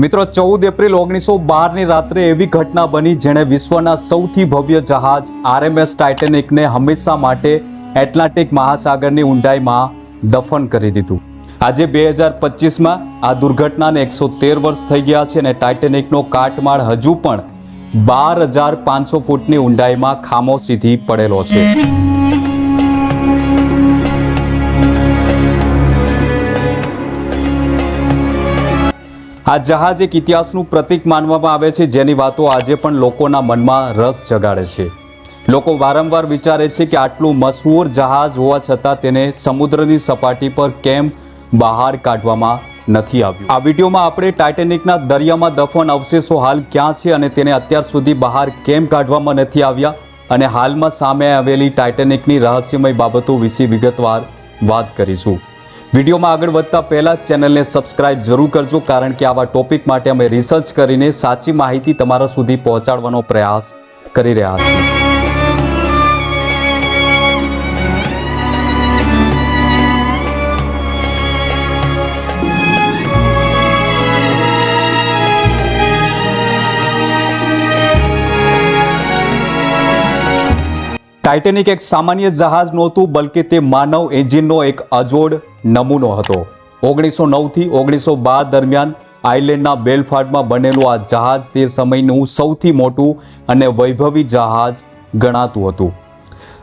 મિત્રો, ચૌદ એપ્રિલ ઓગણીસો બારની રાત્રે એવી ઘટના બની જેણે વિશ્વના સૌથી ભવ્ય જહાજ આરએમએસ ટાઇટેનિકને હંમેશા માટે એટલાન્ટિક મહાસાગરની ઊંડાઈમાં દફન કરી દીધું. આજે બે હજાર પચીસમાં આ દુર્ઘટનાને એકસો તેર વર્ષ થઈ ગયા છે અને ટાઇટેનિકનો કાટમાળ હજુ પણ બાર હજાર પાંચસો ફૂટની ઊંડાઈમાં ખામોશીથી પડેલો છે. આ જહાજ એક ઇતિહાસનું પ્રતીક માનવામાં આવે છે. જેની વાતો આજે પણ લોકોના મનમાં રસ જગાડે છે. લોકો વારંવાર વિચારે છે કે આટલું મશહૂર જહાજ હોવા છતાં તેને સમુદ્રની સપાટી પર કેમ બહાર કાઢવામાં નથી આવ્યું? આ વિડીયોમાં આપણે ટાઇટેનિકના દરિયામાં દફન અવશેષો હાલ ક્યાં છે અને તેને અત્યાર સુધી બહાર કેમ કાઢવામાં નથી આવ્યા? અને હાલમાં સામે આવેલી ટાઇટેનિકની રહસ્યમય બાબતો વિશે વિગતવાર વાત કરીશું. વિડીયોમાં આગળ વધતા પહેલાં ચેનલને સબસ્ક્રાઇબ જરૂર કરજો, કારણ કે આવા ટોપિક માટે અમે રિસર્ચ કરીને સાચી માહિતી તમારા સુધી પહોંચાડવાનો પ્રયાસ કરી રહ્યા છીએ. ટાઇટેનિક એક સામાન્ય જહાજ નહોતું, બલકે તે માનવ એન્જિનનો એક અજોડ નમૂનો હતો. ઓગણીસો નવથી ઓગણીસો બાર દરમિયાન આઇલેન્ડના બેલફાર્ડમાં બનેલું આ જહાજ તે સમયનું સૌથી મોટું અને વૈભવી જહાજ ગણાતું હતું.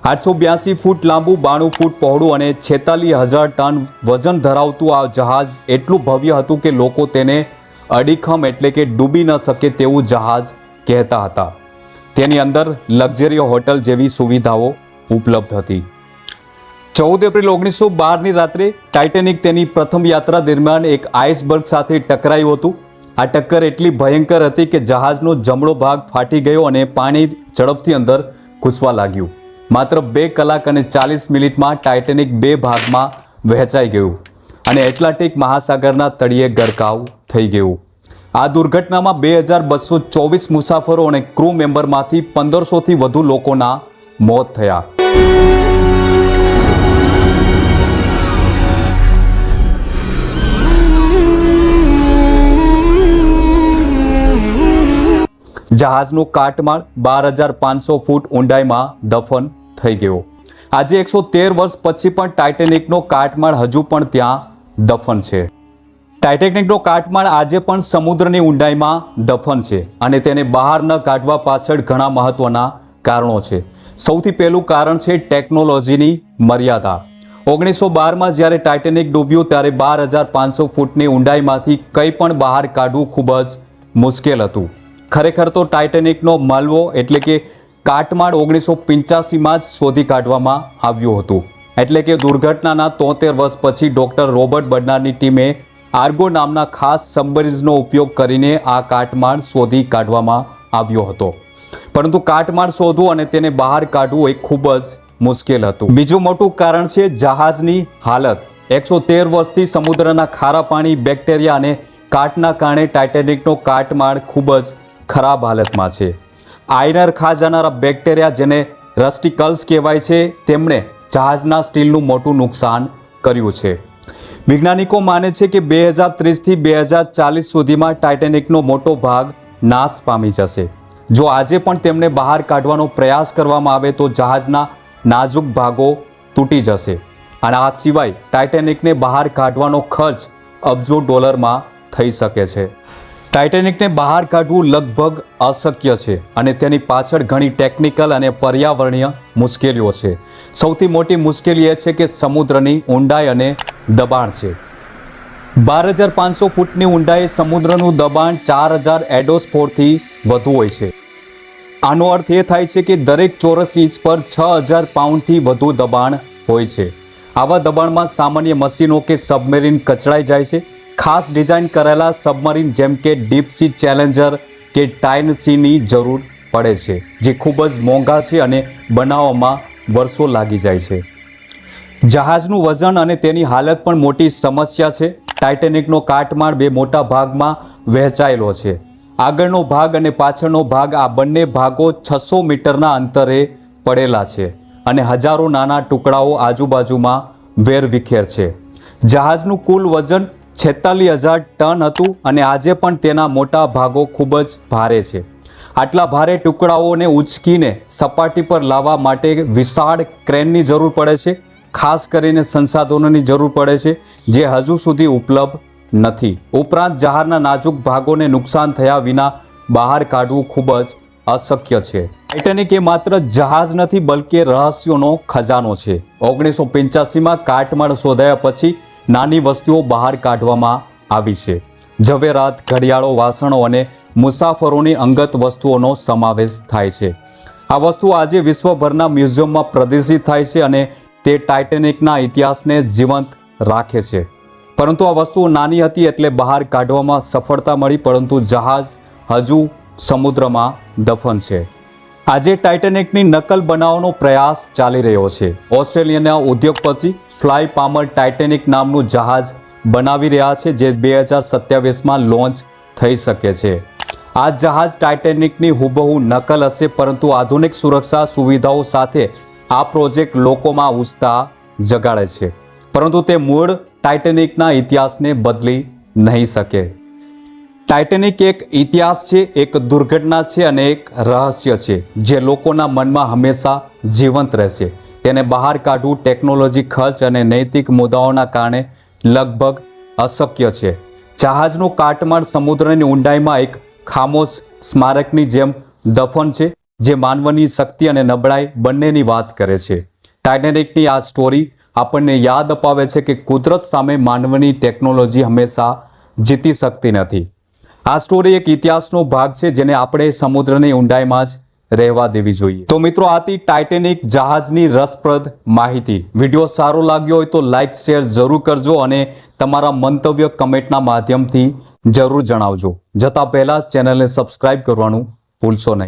આઠસો બ્યાસી ફૂટ લાંબુ, બાણું ફૂટ પહોળું અને છેતાલીસ હજાર ટન વજન ધરાવતું આ જહાજ એટલું ભવ્ય હતું કે લોકો તેને અડીખમ એટલે કે ડૂબી ન શકે તેવું જહાજ કહેતા હતા. તેની અંદર લક્ઝરી હોટલ જેવી સુવિધાઓ ઉપલબ્ધ હતી. ચૌદ એપ્રિલ ઓગણીસો બારની રાત્રે ટાઇટેનિક તેની પ્રથમ યાત્રા દરમિયાન એક આઇસબર્ગ સાથે ટકરાયું હતું. આ ટક્કર એટલી ભયંકર હતી કે જહાજનો જમણો ભાગ ફાટી ગયો અને પાણી ઝડપથી અંદર ઘૂસવા લાગ્યું. માત્ર બે કલાક અને ચાલીસ મિનિટમાં ટાઇટેનિક બે ભાગમાં વહેંચાઈ ગયું અને એટલાન્ટિક મહાસાગરના તળિયે ગરકાવ થઈ ગયું. આ દુર્ઘટનામાં બે હજાર બસો ચોવીસ મુસાફરો અને ક્રૂ મેમ્બરમાંથી પંદરસોથી વધુ લોકોના મોત થયા. જહાજનો કાટમાળ બાર હજાર પાંચસો ફૂટ ઊંડાઈમાં દફન થઈ ગયો. આજે એકસો તેર વર્ષ પછી પણ ટાઇટેનિકનો કાટમાળ હજુ પણ ત્યાં દફન છે. ટાઇટેનિકનો કાટમાળ આજે પણ સમુદ્રની ઊંડાઈમાં દફન છે અને તેને બહાર ન કાઢવા પાછળ ઘણા મહત્વના કારણો છે. સૌથી પહેલું કારણ છે ટેકનોલોજીની મર્યાદા. ઓગણીસો બારમાં જ્યારે ટાઇટેનિક ડૂબ્યું ત્યારે બાર હજાર પાંચસો ફૂટની ઊંડાઈમાંથી કંઈ પણ બહાર કાઢવું ખૂબ જ મુશ્કેલ હતું. ખરેખર તો ટાઇટેનિકનો માલવો એટલે કે કાટમાળ ઓગણીસો પંચ્યાસીમાં જ શોધી કાઢવામાં આવ્યું હતું. એટલે કે દુર્ઘટનાના તોતેર વર્ષ પછી ડૉક્ટર રોબર્ટ બર્નારની ટીમે આર્ગો નામના ખાસ સબમરીઝનો ઉપયોગ કરીને આ કાટમાળ શોધી કાઢવામાં આવ્યો હતો. પરંતુ કાટમાળ શોધવું અને તેને બહાર કાઢવું એ ખૂબ જ મુશ્કેલ હતું. બીજું મોટું કારણ છે જહાજની હાલત. એકસો તેર વર્ષથી સમુદ્રના ખારા પાણી, બેક્ટેરિયા અને કાટના કારણે ટાઇટેનિકનો કાટમાળ ખૂબ જ ખરાબ હાલતમાં છે. આયનર ખા જનારા બેક્ટેરિયા જેને રસ્ટિકલ્સ કહેવાય છે, તેમણે જહાજના સ્ટીલનું મોટું નુકસાન કર્યું છે. વૈજ્ઞાનિકો માને છે કે બે હજાર ત્રીસથી બે હજાર ચાલીસ સુધીમાં ટાઇટેનિકનો મોટો ભાગ નાશ પામી જશે. જો આજે પણ તેમને બહાર કાઢવાનો પ્રયાસ કરવામાં આવે તો જહાજના નાજુક ભાગો તૂટી જશે. અને આ સિવાય ટાઇટેનિકને બહાર કાઢવાનો ખર્ચ અબજો ડોલરમાં થઈ શકે છે. ટાઇટેનિકને બહાર કાઢવું લગભગ અશક્ય છે અને તેની પાછળ ઘણી ટેકનિકલ અને પર્યાવરણીય મુશ્કેલીઓ છે. સૌથી મોટી મુશ્કેલી એ છે કે સમુદ્રની ઊંડાઈ અને દબાણ છે. બાર હજાર પાંચસો ફૂટની ઊંડાએ સમુદ્રનું દબાણ ચાર હજાર એડોસ્ફોરથી વધુ હોય છે. આનો અર્થ એ થાય છે કે દરેક ચોરસ ઇંચ પર છ હજાર પાઉન્ડથી વધુ દબાણ હોય છે. આવા દબાણમાં સામાન્ય મશીનો કે સબમેરીન કચડાઈ જાય છે. ખાસ ડિઝાઇન કરેલા સબમરીન જેમ કે ડીપ સી ચેલેન્જર કે ટાઇન સીની જરૂર પડે છે, જે ખૂબ જ મોંઘા છે અને બનાવવામાં વર્ષો લાગી જાય છે. જહાજનું વજન અને તેની હાલત પણ મોટી સમસ્યા છે. ટાઇટેનિકનો કાટમાળ બે મોટા ભાગમાં વહેંચાયેલો છે. આગળનો ભાગ અને પાછળનો ભાગ આ બંને ભાગો છસો મીટરના અંતરે પડેલા છે અને હજારો નાના ટુકડાઓ આજુબાજુમાં વેરવિખેર છે. જહાજનું કુલ વજન છેતાલીસ હજાર ટન હતું અને આજે પણ તેના મોટા ભાગો ખૂબ જ ભારે છે. આટલા ભારે ટુકડાઓને ઉચકીને સપાટી પર લાવવા માટે વિશાળ ક્રેનની જરૂર પડે છે. ખાસ કરીને સંસાધનોની જરૂર પડે છે, જે હજુ સુધી ઉપલબ્ધ નથી. ઉપરાંત જહાજના નાજુક ભાગોને નુકસાન થયા વિના બહાર કાઢવું ખૂબ જ અશક્ય છે. ટાઇટેનિક એ માત્ર જહાજ નથી, બલકે રહસ્યોનો ખજાનો છે. ઓગણીસો પંચ્યાસીમાં કાટમાળ શોધાયા પછી નાની વસ્તુઓ બહાર કાઢવામાં આવી છે. ઝવેરાત, ઘડિયાળો, વાસણો અને મુસાફરોની અંગત વસ્તુઓનો સમાવેશ થાય છે. આ વસ્તુ આજે વિશ્વભરના મ્યુઝિયમમાં પ્રદર્શિત થાય છે અને તે ટાઇટેનિકના ઇતિહાસને જીવંત રાખે છે. પરંતુ આ વસ્તુઓ નાની હતી એટલે બહાર કાઢવામાં સફળતા મળી, પરંતુ જહાજ હજુ સમુદ્રમાં દફન છે. આજે ટાઇટેનિકની નકલ બનાવવાનો પ્રયાસ ચાલી રહ્યો છે. ઓસ્ટ્રેલિયાના ઉદ્યોગપતિ ફ્લાય પામર ટાઇટેનિક નામનું જહાજ બનાવી રહ્યા છે, જે બે હજાર સત્યાવીસમાં લોન્ચ થઈ શકે છે. આ જહાજ ટાઇટેનિકની હુબહુ નકલ હશે, પરંતુ આધુનિક સુરક્ષા સુવિધાઓ સાથે આ પ્રોજેક્ટ લોકોમાં ઉત્સાહ જગાડે છે. પરંતુ તે મૂળ ટાઇટેનિકના ઇતિહાસને બદલી નહીં શકે. ટાઇટેનિક એક ઇતિહાસ છે, એક દુર્ઘટના છે અને એક રહસ્ય છે, જે લોકોના મનમાં હંમેશા જીવંત રહેશે. તેને બહાર કાઢવું ટેકનોલોજી ખર્ચ અને નૈતિક મુદ્દાઓના કારણે લગભગ અશક્ય છે. જહાજનું કાટમાળ સમુદ્રની ઊંડાઈમાં એક ખામોશ સ્મારકની જેમ દફન છે જે માનવની શક્તિ અને નબળાઈ બંનેની વાત કરે છે. ટાઇટેનિકની આ સ્ટોરી આપણને યાદ અપાવે છે કે કુદરત સામે માનવની ટેકનોલોજી હંમેશા જીતી શકતી નથી. આ સ્ટોરી એક ઇતિહાસનો ભાગ છે જેને આપણે સમુદ્રની ઊંડાઈમાં જ રહેવા દેવી જોઈએ. તો મિત્રો, આથી ટાઇટેનિક જહાજની રસપ્રદ માહિતી. વીડિયો સારો લાગ્યો હોય તો લાઇક શેર જરૂર કરજો અને તમારા મંતવ્ય કમેન્ટના માધ્યમથી જરૂર જણાવજો. જતાં પહેલાં ચેનલને સબસ્ક્રાઇબ કરવાનું ભૂલશો નહીં.